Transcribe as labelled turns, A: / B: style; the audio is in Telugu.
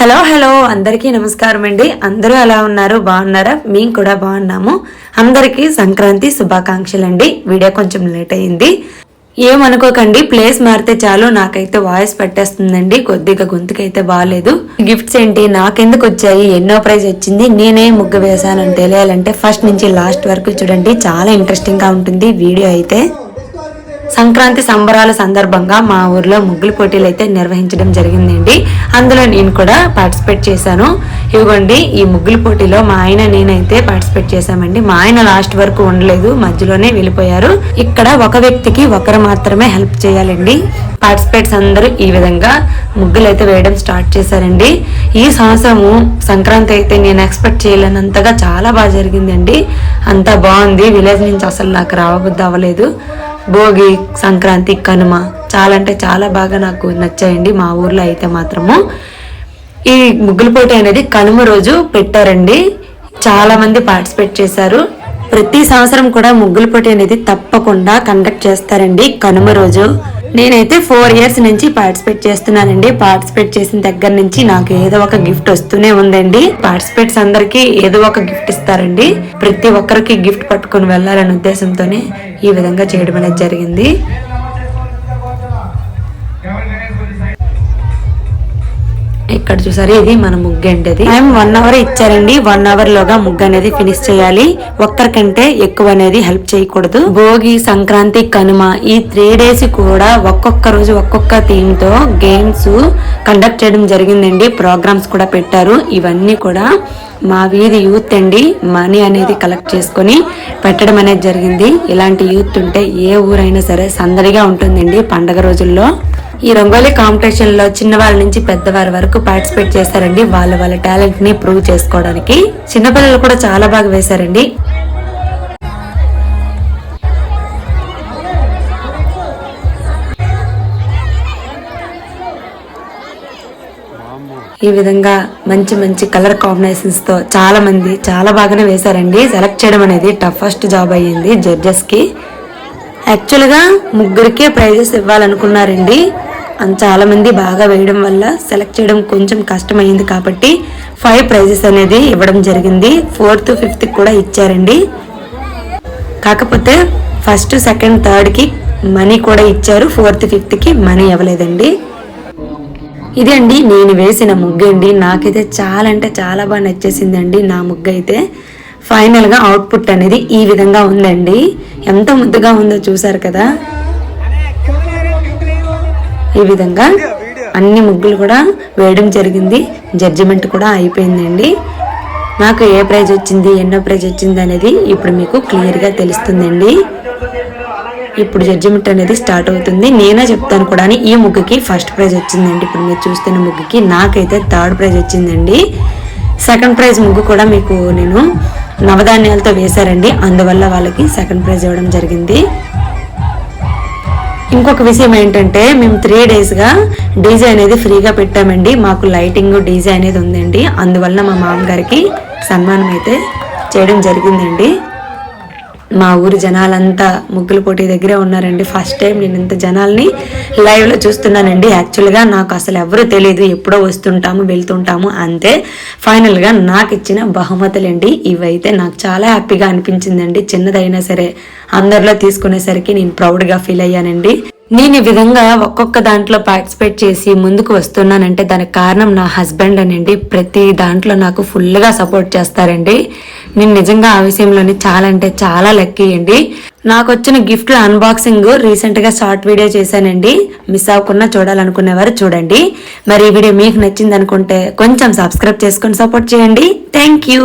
A: హలో హలో అందరికీ నమస్కారం అండి. అందరూ ఎలా ఉన్నారు? బాగున్నారా? మేము కూడా బాగున్నాము. అందరికీ సంక్రాంతి శుభాకాంక్షలు అండి. వీడియో కొంచెం లేట్ అయింది. ఏమనుకోకండి ప్లేస్ మారితే చాలు. నాకైతే వాయిస్ పెట్టేస్తుందండి. కొద్దిగా గొంతుకైతే బాగాలేదు గిఫ్ట్స్ ఏంటి? నాకెందుకు వచ్చాయి? ఎన్నో ప్రైజ్ వచ్చింది. నేనే ముగ్గు వేసానని తెలియాలంటే ఫస్ట్ నుంచి లాస్ట్ వరకు చూడండి. చాలా ఇంట్రెస్టింగ్గా ఉంటుంది వీడియో అయితే. సంక్రాంతి సంబరాల సందర్భంగా మా ఊర్లో ముగ్గులు పోటీలు అయితే నిర్వహించడం జరిగిందండి. అందులో నేను కూడా పార్టిసిపేట్ చేశాను. ఇవ్వండి ఈ ముగ్గుల పోటీలో మా ఆయన నేనైతే పార్టిసిపేట్ చేశామండి. మా ఆయన లాస్ట్ వరకు ఉండలేదు మధ్యలోనే వెళ్ళిపోయారు. ఇక్కడ ఒక వ్యక్తికి ఒకరు మాత్రమే హెల్ప్ చేయాలండి. పార్టిసిపేట్స్ అందరూ ఈ విధంగా ముగ్గులు అయితే వేయడం స్టార్ట్ చేశారండి. ఈ సంవత్సరము సంక్రాంతి అయితే నేను ఎక్స్పెక్ట్ చేయలేనంతగా చాలా బాగా జరిగిందండి. అంతా బాగుంది విలేజ్ నుంచి అసలు నాకు రావబుద్ధి అవ్వలేదు. భోగి సంక్రాంతి కనుమ చాలా అంటే చాలా బాగా నాకు నచ్చాయండి. మా ఊర్లో అయితే మాత్రము. ఈ ముగ్గుల పోటీ అనేది కనుమ రోజు పెట్టారండి. చాలా మంది పార్టిసిపేట్ చేశారు. ప్రతి సంవత్సరం కూడా ముగ్గుల పోటీ అనేది తప్పకుండా కండక్ట్ చేస్తారండి కనుమ రోజు. నేనైతే ఫోర్ ఇయర్స్ నుంచి పార్టిసిపేట్ చేస్తున్నానండి. పార్టిసిపేట్ చేసిన దగ్గర నుంచి నాకు ఏదో ఒక గిఫ్ట్ వస్తూనే ఉందండి. పార్టిసిపేట్స్ అందరికి ఏదో ఒక గిఫ్ట్ ఇస్తారండి. ప్రతి ఒక్కరికి గిఫ్ట్ పట్టుకొని వెళ్ళాలనే ఉద్దేశంతోనే ఈ విధంగా చేయడం అనేది జరిగింది. ఇక్కడ చూసారు? ఇది మన ముగ్గు అండి టైం వన్ అవర్ ఇచ్చారండి. వన్ అవర్ లోగా ముగ్గు అనేది ఫినిష్ చేయాలి. ఒక్కరికంటే ఎక్కువ అనేది హెల్ప్ చేయకూడదు. భోగి సంక్రాంతి కనుమ ఈ త్రీ డేస్ కూడా ఒక్కొక్క రోజు ఒక్కొక్క థీమ్తో గేమ్స్ కండక్ట్ చేయడం జరిగిందండి. ప్రోగ్రామ్స్ కూడా పెట్టారు. ఇవన్నీ కూడా మా వీధి యూత్ అండి. మనీ అనేది కలెక్ట్ చేసుకొని పెట్టడం అనేది జరిగింది. ఇలాంటి యూత్ ఉంటే ఏ ఊరైనా సరే సందడిగా ఉంటుందండి పండగ రోజుల్లో. ఈ రంగోలీ కాంపిటీషన్లో చిన్నవాళ్ళ నుంచి పెద్దవారి వరకు పార్టిసిపేట్ చేశారండి. వాళ్ళ వాళ్ళ టాలెంట్ని ప్రూవ్ చేసుకోవడానికి. చిన్నపిల్లలు కూడా చాలా బాగా వేశారండి. ఈ విధంగా మంచి మంచి కలర్ కాంబినేషన్స్తో చాలా మంది చాలా బాగానే వేశారండి. సెలెక్ట్ చేయడం అనేది టఫెస్ట్ జాబ్ అయ్యింది జడ్జెస్కి. యాక్చువల్గా ముగ్గురికే ప్రైజెస్ ఇవ్వాలనుకున్నారండి. అండ్ బాగా వేయడం వల్ల సెలెక్ట్ చేయడం కొంచెం కష్టమైంది కాబట్టి ఫైవ్ ప్రైజెస్ అనేది ఇవ్వడం జరిగింది. ఫోర్త్ ఫిఫ్త్ కూడా ఇచ్చారండి. కాకపోతే ఫస్ట్ సెకండ్ థర్డ్కి మనీ కూడా ఇచ్చారు. ఫోర్త్ ఫిఫ్త్కి మనీ ఇవ్వలేదండి. ఇది అండి నేను వేసిన ముగ్గు అండి. నాకైతే చాలా అంటే చాలా బాగా నచ్చేసిందండి నా ముగ్గు అయితే. ఫైనల్గా అవుట్పుట్ అనేది ఈ విధంగా ఉందండి. ఎంత ముద్దుగా ఉందో చూసారు కదా. ఈ విధంగా అన్ని ముగ్గులు కూడా వేయడం జరిగింది. జడ్జిమెంట్ కూడా అయిపోయిందండి. నాకు ఏ ప్రైజ్ వచ్చింది ఎన్నో ప్రైజ్ వచ్చింది అనేది ఇప్పుడు మీకు క్లియర్గా తెలుస్తుందండి. ఇప్పుడు జడ్జిమెంట్ అనేది స్టార్ట్ అవుతుంది. నేనే చెప్తాను కూడా ఈ ముగ్గుకి ఫస్ట్ ప్రైజ్ వచ్చిందండి. ఇప్పుడు మీరు చూస్తున్న ముగ్గుకి నాకైతే థర్డ్ ప్రైజ్ వచ్చిందండి. సెకండ్ ప్రైజ్ ముగ్గు కూడా మీకు నేను నవధాన్యాలతో వేశారండి. అందువల్ల వాళ్ళకి సెకండ్ ప్రైజ్ ఇవ్వడం జరిగింది. ఇంకొక విషయం ఏంటంటే మేము త్రీ డేస్గా డీజే అనేది ఫ్రీగా పెట్టామండి. మాకు లైటింగ్ డీజే అనేది ఉందండి. అందువల్ల మా మామగారికి సన్మానం అయితే చేయడం జరిగిందండి. మా ఊరి జనాలంతా ముగ్గుల పోటీ దగ్గరే ఉన్నారండి. ఫస్ట్ టైం నేను ఇంత జనాల్ని లైవ్లో చూస్తున్నానండి. యాక్చువల్గా నాకు అసలు ఎవరు తెలియదు ఎప్పుడో వస్తుంటాము వెళ్తుంటాము. అంతే. ఫైనల్గా నాకు ఇచ్చిన బహుమతులండి. ఇవైతే నాకు చాలా హ్యాపీగా అనిపించిందండి. చిన్నదైనా సరే అందరిలో తీసుకునేసరికి నేను ప్రౌడ్గా ఫీల్ అయ్యానండి. నేను ఈ విధంగా ఒక్కొక్క దాంట్లో పార్టిసిపేట్ చేసి ముందుకు వస్తున్నానంటే దానికి కారణం నా హస్బెండ్ అనండి. ప్రతి దాంట్లో నాకు ఫుల్గా సపోర్ట్ చేస్తారండి. నేను నిజంగా ఆ విషయంలోనే చాలా అంటే చాలా లక్కీ అండి. నాకు వచ్చిన గిఫ్ట్ల అన్బాక్సింగ్ రీసెంట్గా షార్ట్ వీడియో చేశానండి. మిస్ అవ్వకుండా చూడాలనుకునేవారు చూడండి. మరి ఈ వీడియో మీకు నచ్చింది అనుకుంటే కొంచెం సబ్స్క్రైబ్ చేసుకొని సపోర్ట్ చేయండి. Thank you